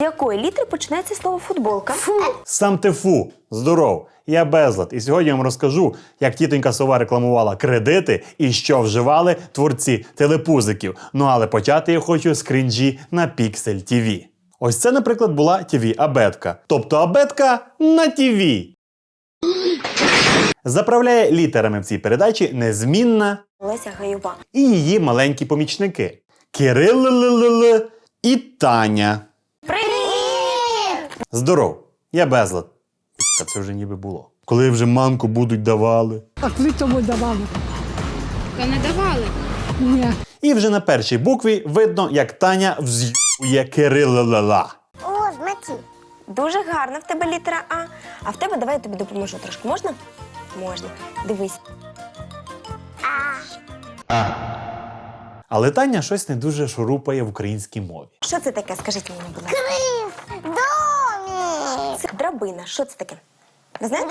З якої літери починається слово футболка? Сам ти фу, здоров, я безлад. І сьогодні я вам розкажу, як тітонька сова рекламувала кредити і що вживали творці телепузиків. Ну але почати я хочу з крінжі на Pixel TV. Ось це, наприклад, була TV абетка. Тобто абетка на TV. Заправляє літерами в цій передачі незмінна Леся Гайова. і її маленькі помічники Кирил і Таня. Здоров, я безлад. Та це вже ніби було. Коли вже манку будуть давали. А коли тому давали? Та не давали. Ні. І вже на першій букві видно, як Таня вз'ює Кирилла. О, Дмитрій. Дуже гарна в тебе літера А. А в тебе давай я тобі допоможу трошки. Можна? Можна. Дивись. Але Таня щось не дуже шурупає в українській мові. Що це таке? Скажіть мені, будь ласка. Домик! Це драбина. Що це таке? Знаєте?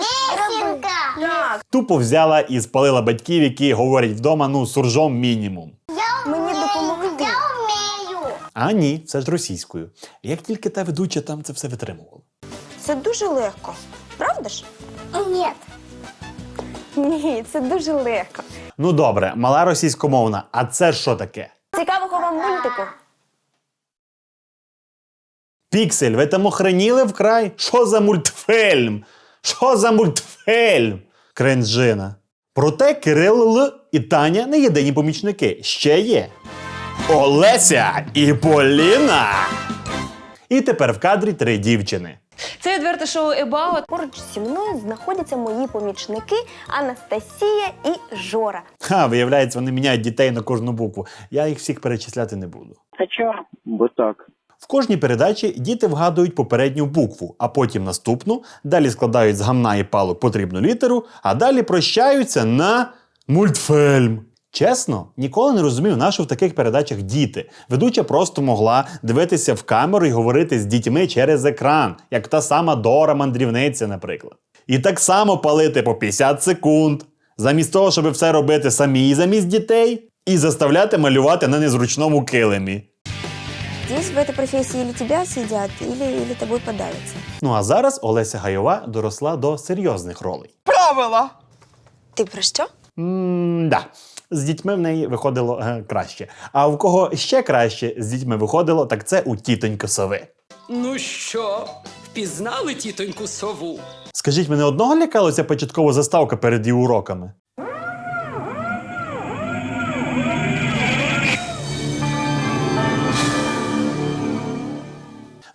Так. Тупо взяла і спалила батьків, які говорять вдома, ну, суржом мінімум. Мені допомогти. Я вмію! А ні, все ж російською. Як тільки та ведуча там це все витримувала. Це дуже легко. Правда ж? Ні. Ні, це дуже легко. Ну добре, мала російськомовна, а це що таке? Цікавого вам мультику. Піксель, ви там охреніли вкрай? Що за мультфільм? Що за мультфільм? Кринжина. Проте Кирил Л і Таня не єдині помічники. Ще є. Олеся і Поліна. І тепер в кадрі три дівчини. Це відверте шоу About. Поруч зі мною знаходяться мої помічники Анастасія і Жора. Ха, виявляється, вони міняють дітей на кожну букву. Я їх всіх перечисляти не буду. Бо так. Кожній передачі діти вгадують попередню букву, а потім наступну, далі складають з гамна і палок потрібну літеру, а далі прощаються на мультфільм. Чесно, ніколи не розумів, на що в таких передачах діти. Ведуча просто могла дивитися в камеру і говорити з дітьми через екран, як та сама Дора мандрівниця, наприклад. І так само палити по 50 секунд, замість того, щоб все робити самі замість дітей, і заставляти малювати на незручному килимі. Здесь в этой профессии или тебя съедят, или, или тобой подавятся. Ну а зараз Олеся Гайова доросла до серйозних ролей. Правила! Ти про що? м да. З дітьми в неї виходило е, краще. А в кого ще краще з дітьми виходило, так це у тітоньки сови. Ну що, впізнали тітоньку сову? Скажіть, мене одного лякала ця початкова заставка перед її уроками?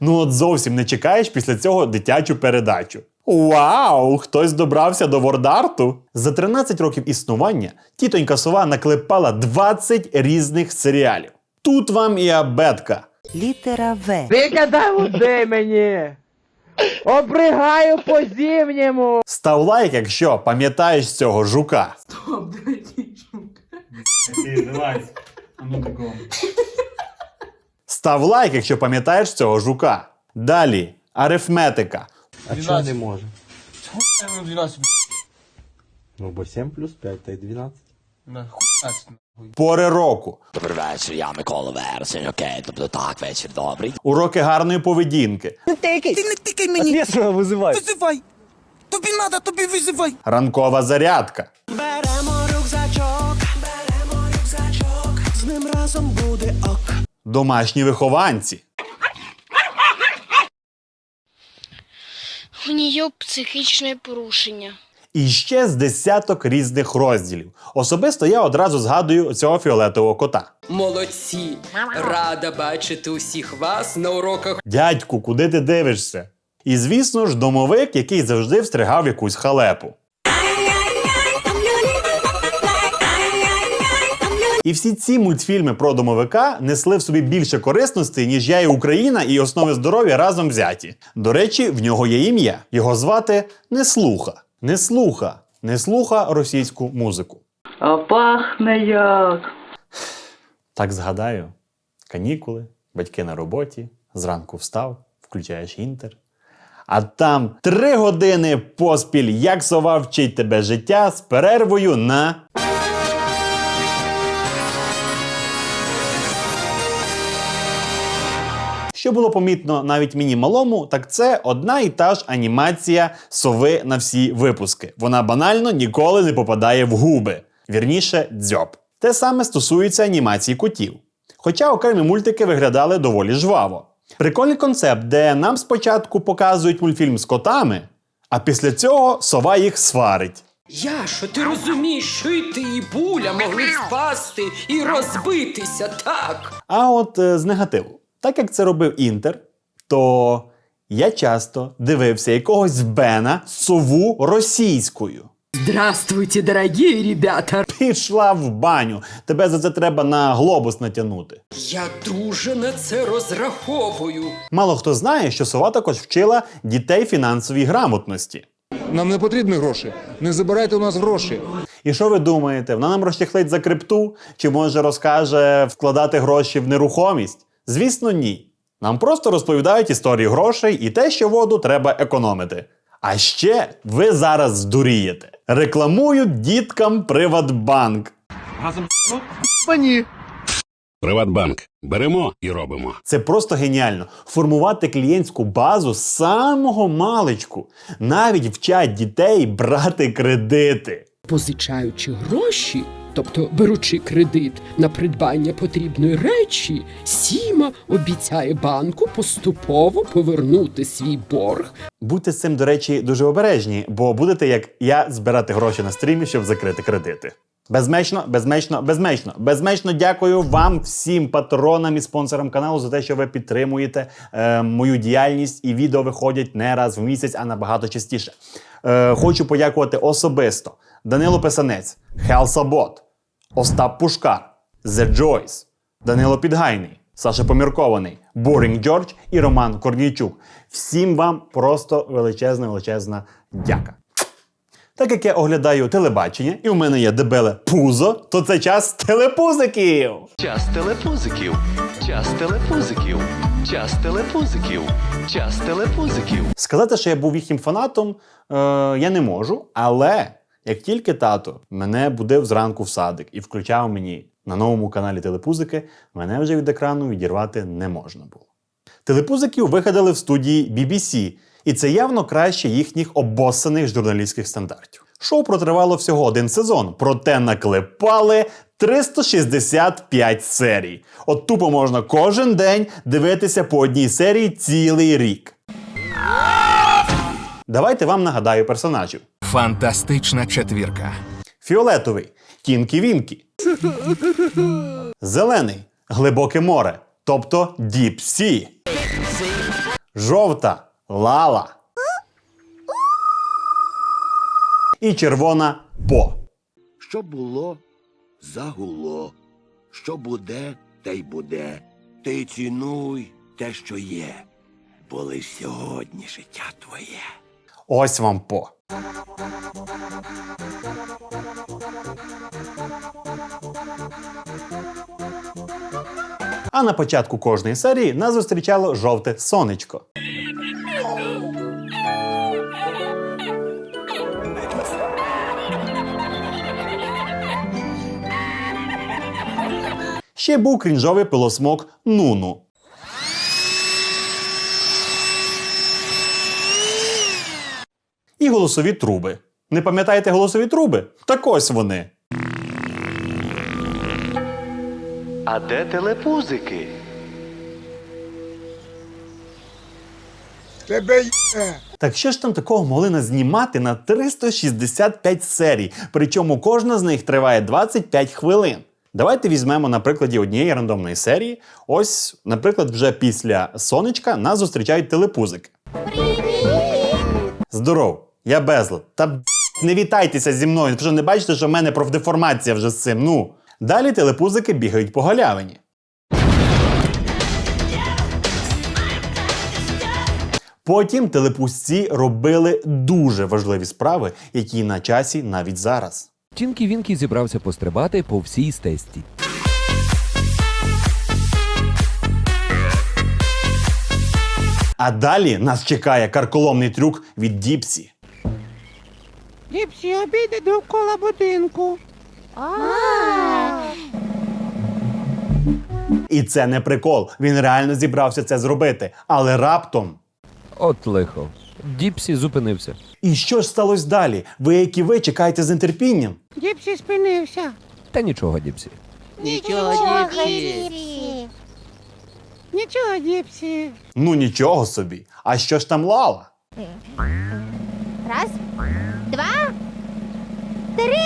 Ну, от зовсім не чекаєш після цього дитячу передачу. Вау! Хтось добрався до вордарту. За 13 років існування тітонька сова наклепала 20 різних серіалів. Тут вам і абетка. Літера В. Викидай води мені! Обригаю по зимньому! Став лайк, якщо пам'ятаєш цього жука. Став лайк, якщо пам'ятаєш цього жука. Далі арифметика. А чого не може? Ну, бо 7 плюс 5, та й 12. Пори року, Добрий вечір, я Микола Вересень, окей, тобто так, вечір добрий. уроки гарної поведінки, Ответственно визивай! Тобі надо, тобі визивай. ранкова зарядка, Беремо рюкзачок, беремо рюкзачок, з ним разом буде ок. Домашні вихованці, У нее психічне порушення. і ще з десяток різних розділів. Особисто я одразу згадую цього фіолетового кота. Молодці! Рада бачити усіх вас на уроках Дядьку, куди ти дивишся? І звісно ж, домовик, який завжди встригав якусь халепу. І всі ці мультфільми про домовика несли в собі більше корисностей, ніж я і Україна, і основи здоров'я разом взяті. До речі, в нього є ім'я. Його звати Неслуха. Неслуха. Неслуха російську музику. А пахне як! Так згадаю: канікули, батьки на роботі, зранку встав, включаєш інтер. А там три години поспіль, як сова вчить тебе життя з перервою на. Що було помітно навіть мені малому, так це одна і та ж анімація сови на всі випуски. Вона банально ніколи не попадає в губи. Вірніше, дзьоб. Те саме стосується анімації котів. Хоча окремі мультики виглядали доволі жваво. Прикольний концепт, де нам спочатку показують мультфільм з котами, а після цього сова їх сварить. Яшо, ти розумієш, що і ти, і буля могли впасти і розбитися, так? А от е, з негативу. Так як це робив Інтер, то я часто дивився якогось Бена сову російською. Здравствуйте, дорогі ребята! Пішла в баню. Тебе за це треба на глобус натягнути. Я дуже на це розраховую. Мало хто знає, що сова також вчила дітей фінансовій грамотності. Нам не потрібні гроші. Не забирайте у нас гроші. І що ви думаєте, вона нам розчехлить за крипту? Чи може розкаже вкладати гроші в нерухомість? Звісно, ні. Нам просто розповідають історії грошей і те, що воду треба економити. А ще ви зараз здурієте. Рекламують діткам Приватбанк. Приватбанк. Беремо і робимо. Це просто геніально. Формувати клієнтську базу з самого маличку. Навіть вчать дітей брати кредити. Позичаючи гроші, тобто беручи кредит на придбання потрібної речі, Сіма обіцяє банку поступово повернути свій борг Будьте з цим, до речі, дуже обережні, бо будете, як я, збирати гроші на стрімі, щоб закрити кредити. Безмечно, безмечно, безмечно. Безмечно дякую вам всім патронам і спонсорам каналу за те, що ви підтримуєте е, мою діяльність і відео виходять не раз в місяць, а набагато частіше. Е, хочу подякувати особисто Данило Писанець, Хелсабот, Остап Пушкар, The Joyce, Данило Підгайний, Саша Поміркований, Борінг Джордж і Роман Корнійчук. Всім вам просто величезна, величезна дяка. Так як я оглядаю телебачення, і у мене є дебеле пузо, то це час телепузиків. Час телепузиків. Час телепузиків. Час телепузиків. Час телепузиків. Сказати, що я був їхнім фанатом, е, я не можу, але як тільки тато мене будив зранку в садик і включав мені на новому каналі Телепузики, мене вже від екрану відірвати не можна було. Телепузиків вигадали в студії BBC, і це явно краще їхніх обоссаних журналістських стандартів. Шоу протривало всього один сезон, проте наклепали 365 серій. От тупо можна кожен день дивитися по одній серії цілий рік. Давайте вам нагадаю персонажів. Фантастична четвірка. Фіолетовий Тінкі Вінкі. Зелений глибоке море, тобто Deep Sea. Жовта Лала. І червона По. Що було, загуло. Що буде, те й буде. Ти цінуй те, що є. Бо лиш сьогодні життя твоє. Ось вам По. А на початку кожної серії нас зустрічало жовте сонечко. Ще був крінжовий пилосмок Нуну. І голосові труби. Не пам'ятаєте голосові труби? Так ось вони. А де телепузики? Тебе є. Так що ж там такого могли назнімати на 365 серій, причому кожна з них триває 25 хвилин. Давайте візьмемо на прикладі однієї рандомної серії. Ось, наприклад, вже після сонечка нас зустрічають телепузики. Здоров, я безлад. Та б**, не вітайтеся зі мною, що не бачите, що в мене профдеформація вже з цим. Ну. Далі телепузики бігають по галявині. Потім телепузці робили дуже важливі справи, які на часі навіть зараз. Тінкі Вінкі зібрався пострибати по всій стесті. А далі нас чекає карколомний трюк від Діпсі. Діпсі обійде довкола будинку. І це не прикол. Він реально зібрався це зробити. Але раптом. От лихо. Діпсі зупинився. І що ж сталося далі? Ви, як і ви, чекаєте з нетерпінням? Діпсі спинився. Та нічого, Діпсі. Нічого, Діпсі. Нічого, Діпсі. Ну нічого собі. А що ж там Лала? Раз, два, три.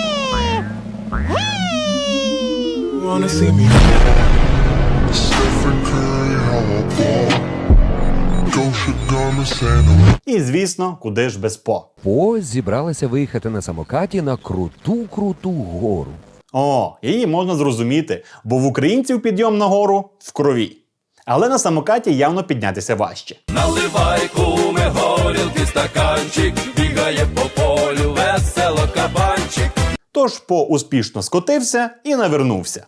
Гей! Wanna see me? І звісно, куди ж без по. По зібралася виїхати на самокаті на круту круту гору. О, її можна зрозуміти, бо в українців підйом на гору в крові. Але на самокаті явно піднятися важче. Наливай куми горілки стаканчик, Тож по успішно скотився і навернувся.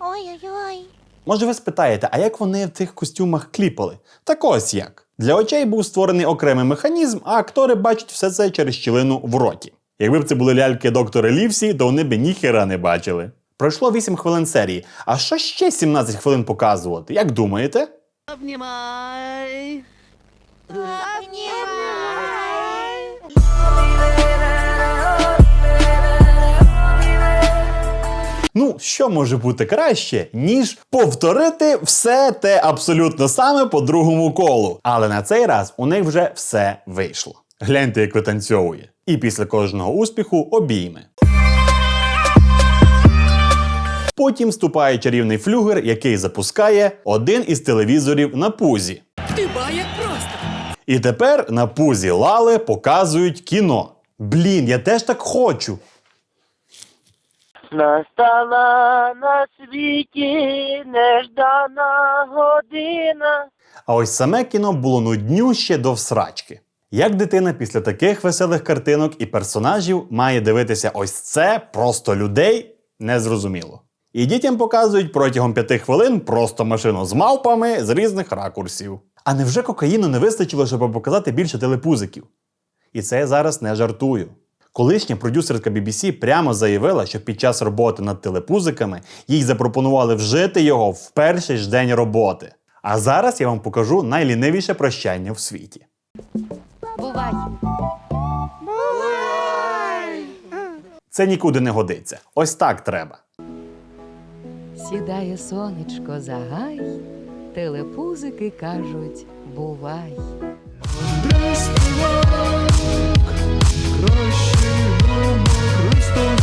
Ой-ой-ой. Може, ви спитаєте, а як вони в цих костюмах кліпали? Так ось як. Для очей був створений окремий механізм, а актори бачать все це через щілину в роті. Якби б це були ляльки доктора Лівсі, то вони б ніхера не бачили. Пройшло 8 хвилин серії. А що ще 17 хвилин показувати? Як думаєте? Обнімай. Ну, що може бути краще, ніж повторити все те абсолютно саме по другому колу. Але на цей раз у них вже все вийшло. Гляньте, як витанцьовує. І після кожного успіху обійме. Потім вступає чарівний флюгер, який запускає один із телевізорів на пузі. Ти ба як просто. І тепер на пузі Лали показують кіно. Блін, я теж так хочу. Настала на світі неждана година. А ось саме кіно було нуднюще до всрачки. Як дитина після таких веселих картинок і персонажів має дивитися ось це просто людей незрозуміло. І дітям показують протягом п'яти хвилин просто машину з мавпами з різних ракурсів. А невже кокаїну не вистачило, щоб показати більше телепузиків? І це я зараз не жартую. Колишня продюсерка BBC прямо заявила, що під час роботи над телепузиками їй запропонували вжити його в перший ж день роботи. А зараз я вам покажу найлінивіше прощання в світі. Бувай. Це нікуди не годиться. Ось так треба. Сідає сонечко за гай, телепузики кажуть бувай. Громок